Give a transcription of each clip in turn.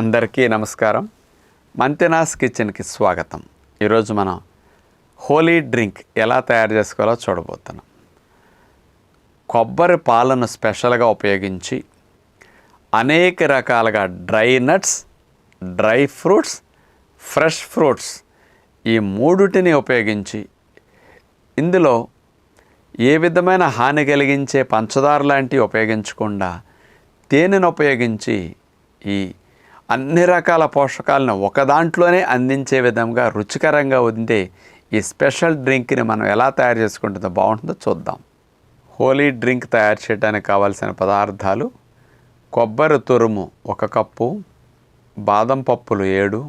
అందరికీ నమస్కారం. మంతెనాస్ కిచెన్కి స్వాగతం. ఈరోజు మనం హోలీ డ్రింక్ ఎలా తయారు చేసుకోవాలో చూడబోతున్నాం. కొబ్బరి పాలను స్పెషల్గా ఉపయోగించి అనేక రకాలుగా dry nuts dry fruits fresh fruits ఈ మూడుటిని ఉపయోగించి ఇందులో ఏ విధమైన హాని కలిగించే పంచదార లాంటివి ఉపయోగించకుండా తేనెను ఉపయోగించి ఈ అన్ని రకాల పోషకాలను ఒక దాంట్లోనే అందించే విధంగా రుచికరంగా ఉండే ఈ స్పెషల్ డ్రింక్ని మనం ఎలా తయారు చేసుకుంటుందో బాగుంటుందో చూద్దాం. హోలీ డ్రింక్ తయారు చేయడానికి కావాల్సిన పదార్థాలు కొబ్బరి తురుము ఒక కప్పు బాదం పప్పులు ఏడు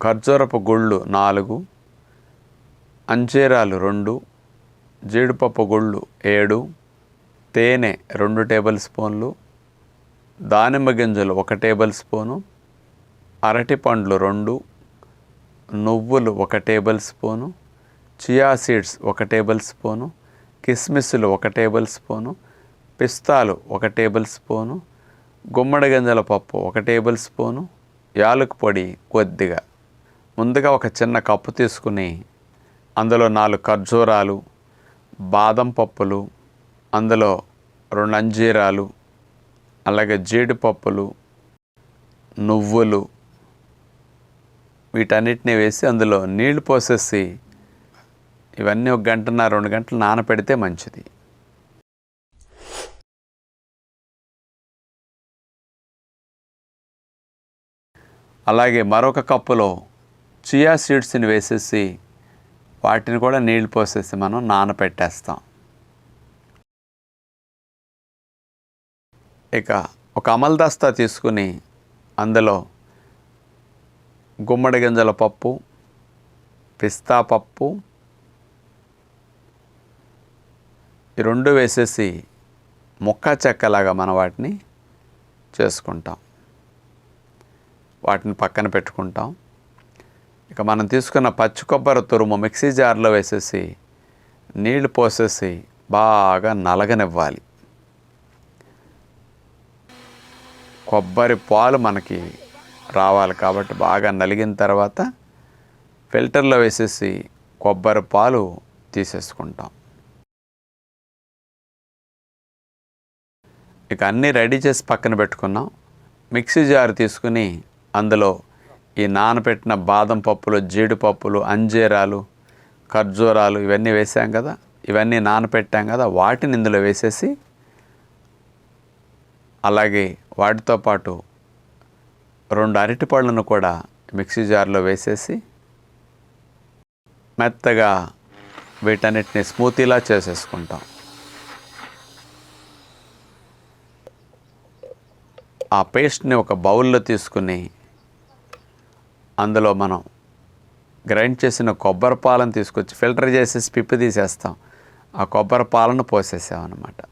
ఖర్జూరపు గుళ్ళు నాలుగు అంజీరాలు రెండు జీడిపప్పు గుళ్ళు ఏడు తేనె రెండు టేబుల్ స్పూన్లు దానిమ్మ గింజలు ఒక టేబుల్ స్పూను అరటి పండ్లు రెండు నువ్వులు ఒక టేబుల్ స్పూను చియా సీడ్స్ ఒక టేబుల్ స్పూను కిస్మిస్లు ఒక టేబుల్ స్పూను పిస్తాలు ఒక టేబుల్ స్పూను గుమ్మడి గింజల పప్పు ఒక టేబుల్ స్పూను యాలకు పొడి కొద్దిగా. ముందుగా ఒక చిన్న కప్పు తీసుకుని అందులో నాలుగు ఖర్జూరాలు బాదం పప్పులు అందులో రెండు అంజీరాలు అలాగే జీడిపప్పులు నువ్వులు వీటన్నిటిని వేసి అందులో నీళ్ళు పోసేసి ఇవన్నీ ఒక గంటన్నర రెండు గంటలు నానపెడితే మంచిది. అలాగే మరొక కప్పులో చియా సీడ్స్ని వేసేసి వాటిని కూడా నీళ్ళు పోసేసి మనం నానపెట్టేస్తాం. ఇక ఒక అమల్దస్తా తీసుకుని అందులో గుమ్మడి గింజల పప్పు పిస్తా పప్పు ఈ రెండు వేసేసి ముక్క చెక్కలాగా మనం వాటిని చేసుకుంటాం. వాటిని పక్కన పెట్టుకుంటాం. ఇక మనం తీసుకున్న పచ్చి కొబ్బరి తురుము మిక్సీ జార్లో వేసేసి నీళ్ళు పోసేసి బాగా నలగనివ్వాలి. కొబ్బరి పాలు మనకి రావాలి కాబట్టి బాగా నలిగిన తర్వాత ఫిల్టర్లో వేసేసి కొబ్బరి పాలు తీసేసుకుంటాం. ఇక అన్నీ రెడీ చేసి పక్కన పెట్టుకున్నాం. మిక్సీ జార్ తీసుకుని అందులో ఈ నానబెట్టిన బాదం పప్పులు జీడిపప్పులు అంజీరాలు ఖర్జూరాలు ఇవన్నీ వేసాం కదా. ఇవన్నీ నానబెట్టాం కదా. వాటిని ఇందులో వేసేసి అలాగే వాటితో పాటు రెండు అరటిపళ్ళను కూడా మిక్సీ జార్లో వేసేసి మెత్తగా వీటన్నిటిని స్మూతీలా చేసేసుకుంటాం. ఆ పేస్ట్ని ఒక బౌల్లో తీసుకుని అందులో మనం గ్రైండ్ చేసిన కొబ్బరి పాలను తీసుకొచ్చి ఫిల్టర్ చేసేసి పిప్పి తీసేస్తాం. ఆ కొబ్బరి పాలను పోసేసామన్నమాట.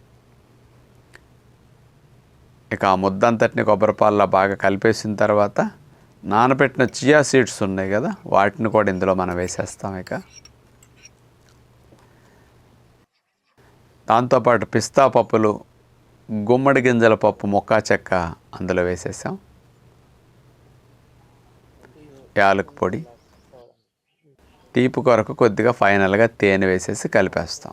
ఇక ఆ ముద్దంతటిని కొబ్బరిపాల్లో బాగా కలిపేసిన తర్వాత నానబెట్టిన చియా సీడ్స్ ఉన్నాయి కదా వాటిని కూడా ఇందులో మనం వేసేస్తాం ఇక. దాంతోపాటు పిస్తా పప్పులు గుమ్మడి గింజల పప్పు మొక్క చెక్క అందులో వేసేసాం. యాలకు పొడి. తీపి కొరకు కొద్దిగా ఫైనల్గా తేనె వేసేసి కలిపేస్తాం.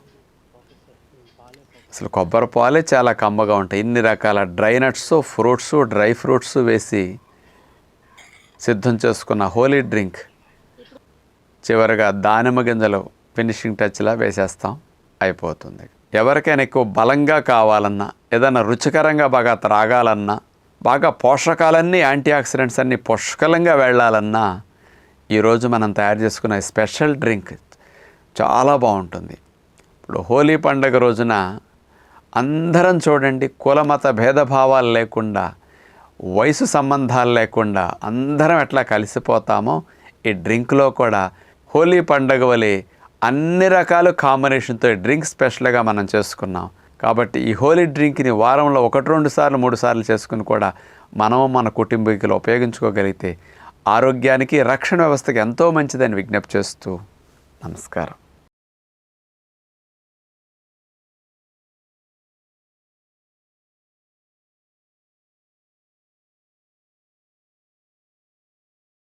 అసలు కొబ్బరి పాలే చాలా కమ్మగా ఉంటాయి. ఇన్ని రకాల dry nuts fruits dry fruits వేసి సిద్ధం చేసుకున్న హోలీ డ్రింక్. చివరిగా దానిమ్మ గింజలు ఫినిషింగ్ టచ్లా వేసేస్తాం. అయిపోతుంది. ఎవరికైనా ఎక్కువ బలంగా కావాలన్నా ఏదైనా రుచికరంగా బాగా త్రాగాలన్నా బాగా పోషకాలన్నీ యాంటీ ఆక్సిడెంట్స్ అన్నీ పుష్కలంగా వెళ్ళాలన్నా ఈరోజు మనం తయారు చేసుకున్న స్పెషల్ డ్రింక్ చాలా బాగుంటుంది. ఇప్పుడు హోలీ పండుగ రోజున అందరం చూడండి కులమత భేదభావాలు లేకుండా వయసు సంబంధాలు లేకుండా అందరం ఎట్లా కలిసిపోతామో ఈ డ్రింక్లో కూడా హోలీ పండుగ వలె అన్ని రకాల కాంబినేషన్తో ఈ డ్రింక్ స్పెషల్గా మనం చేసుకున్నాం. కాబట్టి ఈ హోలీ డ్రింక్ని వారంలో ఒకటి రెండు సార్లు మూడు సార్లు చేసుకుని కూడా మనము మన కుటుంబీకులు ఉపయోగించుకోగలిగితే ఆరోగ్యానికి రక్షణ వ్యవస్థకి ఎంతో మంచిదని విజ్ఞప్తి చేస్తూ నమస్కారం.